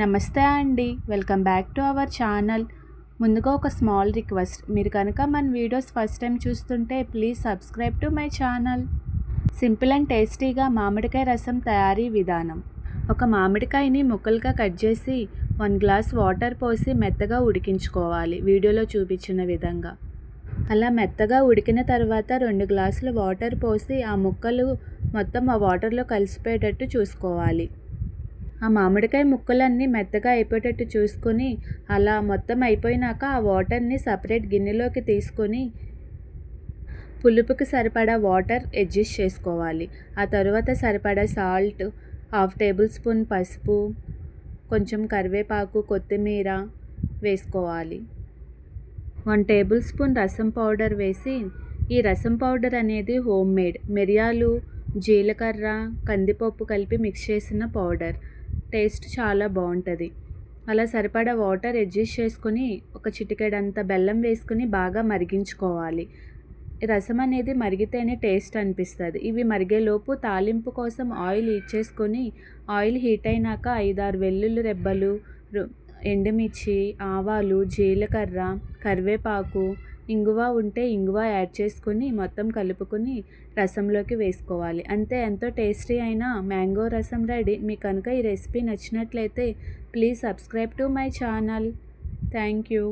నమస్తే అండి. Welcome back to our channel. ముందుగా ఒక స్మాల్ రిక్వెస్ట్. మీరు కనుక మన వీడియోస్ ఫస్ట్ టైం చూస్తుంటే please subscribe to my channel. Simple and టేస్టీగా మామిడికాయ రసం తయారీ విధానం. ఒక మామిడికాయని ముక్కలుగా కట్ చేసి వన్ గ్లాస్ వాటర్ పోసి మెత్తగా ఉడికించుకోవాలి. వీడియోలో చూపించిన విధంగా. అలా మెత్తగా ఉడికిన తర్వాత రెండు గ్లాసులు వాటర్ పోసి ఆ ముక్కలు మొత్తం ఆ వాటర్లో కలిసిపోయేటట్టు చూసుకోవాలి. ఆ మామిడికాయ ముక్కలన్నీ మెత్తగా అయిపోయేటట్టు చూసుకొని అలా మొత్తం అయిపోయినాక ఆ వాటర్ని సపరేట్ గిన్నెలోకి తీసుకొని పులుపుకి సరిపడా వాటర్ అడ్జస్ట్ చేసుకోవాలి. ఆ తర్వాత సరిపడా సాల్ట్ హాఫ్ టేబుల్ స్పూన్ పసుపు కొంచెం కరివేపాకు కొత్తిమీర వేసుకోవాలి. One table spoon rasam powder వేసి ఈ రసం పౌడర్ అనేది హోమ్ మేడ్ మిరియాలు జీలకర్ర కందిపప్పు కలిపి మిక్స్ చేసిన పౌడర్. టేస్ట్ చాలా బాగుంటుంది. అలా సరిపడా వాటర్ అడ్జస్ట్ చేసుకొని ఒక చిటికెడంత బెల్లం వేసుకుని బాగా మరిగించుకోవాలి. రసం అనేది మరిగితేనే టేస్ట్ అనిపిస్తుంది. ఇవి మరిగేలోపు తాలింపు కోసం ఆయిల్ ఇచ్చేసుకొని ఆయిల్ హీట్ అయినాక ఐదారు వెల్లుల్లి రెబ్బలు ఎండుమిర్చి ఆవాలు జీలకర్ర కరివేపాకు ఇంగువ ఉంటే ఇంగువ యాడ్ చేసుకొని మొత్తం కలుపుకొని రసంలోకి వేసుకోవాలి. అంతే ఎంతో టేస్టీ అయిన మ్యాంగో రసం రెడీ. మీకు కనుక ఈ రెసిపీ నచ్చినట్లయితే please subscribe to my channel. Thank you.